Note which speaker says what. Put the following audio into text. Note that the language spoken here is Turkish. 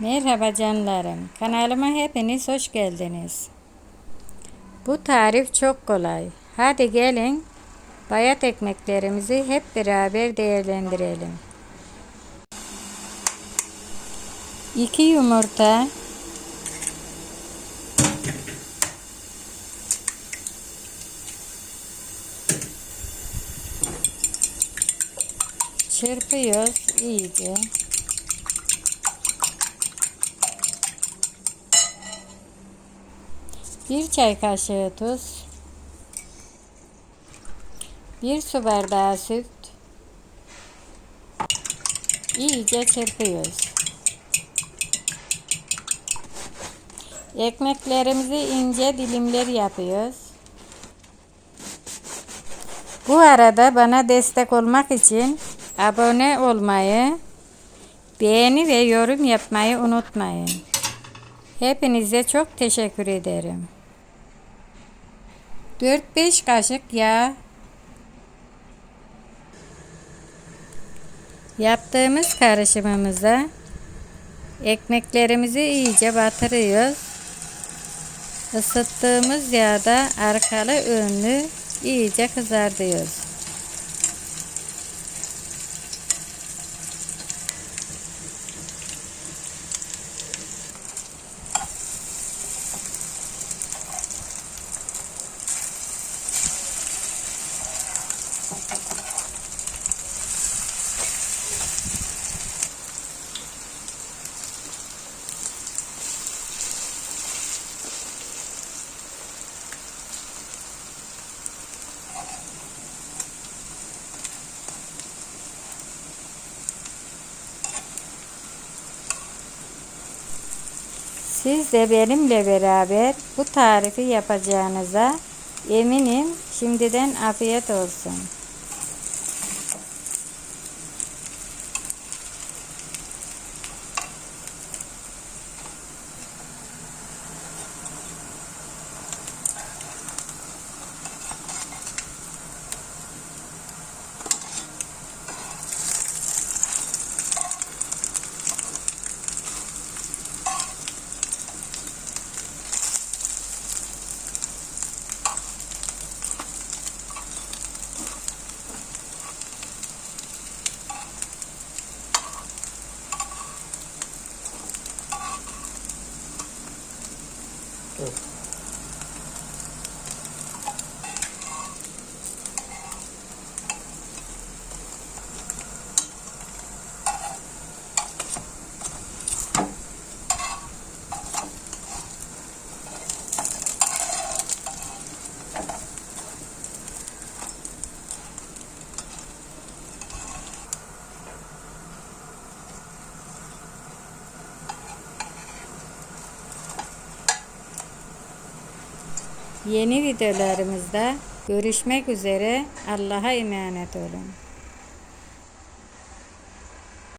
Speaker 1: Merhaba canlarım. Kanalıma hepiniz hoş geldiniz. Bu tarif çok kolay. Hadi gelin bayat ekmeklerimizi hep beraber değerlendirelim. 2 yumurta チェルプヨスイージ1 çay kaşığı tuz, 1 su bardağı süt, iyice çırpıyoruz. Ekmeklerimizi ince dilimler yapıyoruz. Bu arada bana destek olmak için abone olmayı, beğeni ve yorum yapmayı unutmayın. Hepinize çok teşekkür ederim. 4-5 kaşık yağ yaptığımız karışımımıza ekmeklerimizi iyice batırıyoruz. Isıttığımız yağda arkalı önlü iyice kızartıyoruz. Siz de benimle beraber bu tarifi yapacağınıza eminim. Şimdiden afiyet olsun. 응. Yeni videolarımızda görüşmek üzere. Allah'a emanet olun.